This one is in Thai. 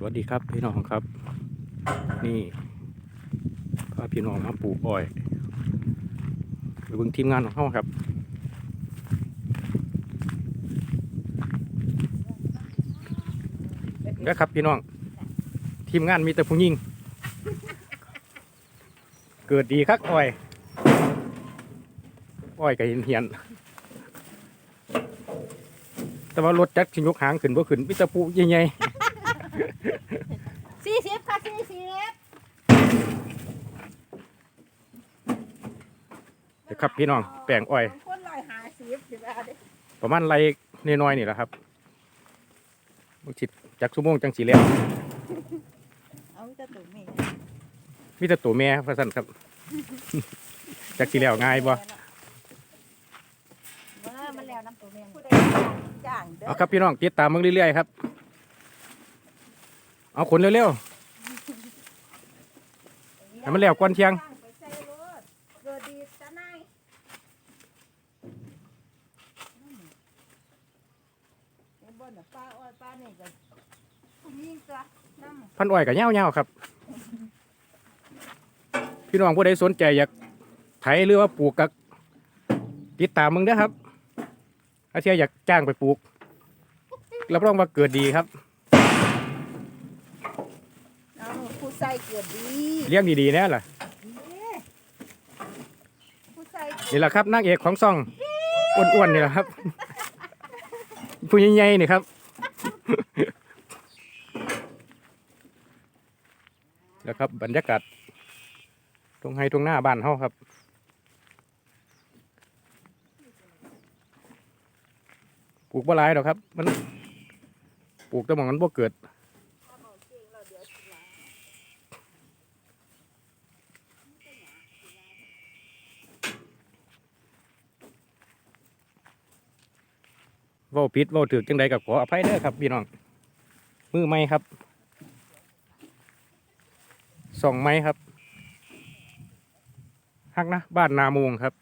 สวัสดีครับพี่น้องครับ นี่พาพี่น้องมาปลูกอ้อยไปเบิ่งทีมงานของเขาครับ นะครับพี่น้อง ทีมงานมีแต่ผู้หญิงเกิดดีครับอ้อย อ้อยก็เห็นเหียนแต่ว่ารถจักรชิยกหางขึ้นบ่ขึ้นมิตรปูใหญ่ สี่สิบค่ะสี่สิบๆเดี๋ยวครับพี่น้องแปลงอ้อย คนลอยหาสิบสิบเอาดิประมาณไรน้อยๆนี่แหละครับบางทีจักชั่วโมงจังสีแล้วเอาจะตุ่มนี่มีแต่ตัวแม่พระสันครับจักสีแล้วง่ายบ่เออมันแล้วน้ำตัวแมงผู้ใดจ้างเด้อเอาครับพี่น้องติดตามมึงเรื่อยๆครับ เอาขนเร็วให้มันแล้วก่อนเที่ยง ไปใส่รถเกิดดีตะนายเดี๋ยวบนน่ะป้าอ้อยป้านี่ก็ผู้หญิงตัวน้ำๆพันอ้อยกับเงาๆครับ พี่น้องผู้ใดสนใจอยากไถหรือว่าปลูกกัติดตามมึงเด้อครับอาเทียอยากจ้างไปปลูกรับรองว่าเกิดดีครับ เอา ผู้ใส่เกิดดีเลี้ยงดีๆแน่ล่ะผู้ใส่นี่แหละครับนางเอกของซ่องอ้วนๆนี่แหละครับ ผู้ใหญ่ๆนี่ครับแล้วครับบรรยากาศตรงไฮตรงหน้าบ้านเฮาครับปลูกบ่หลายดอกครับ มันปลูกแต่หมองมันบ่เกิด ว้าผิดเว้าถือจังใดกับขออภัยเด้อครับพี่น้อง มือไม้ครับสองไม้ครับฮักนะ บ้านนามงครับ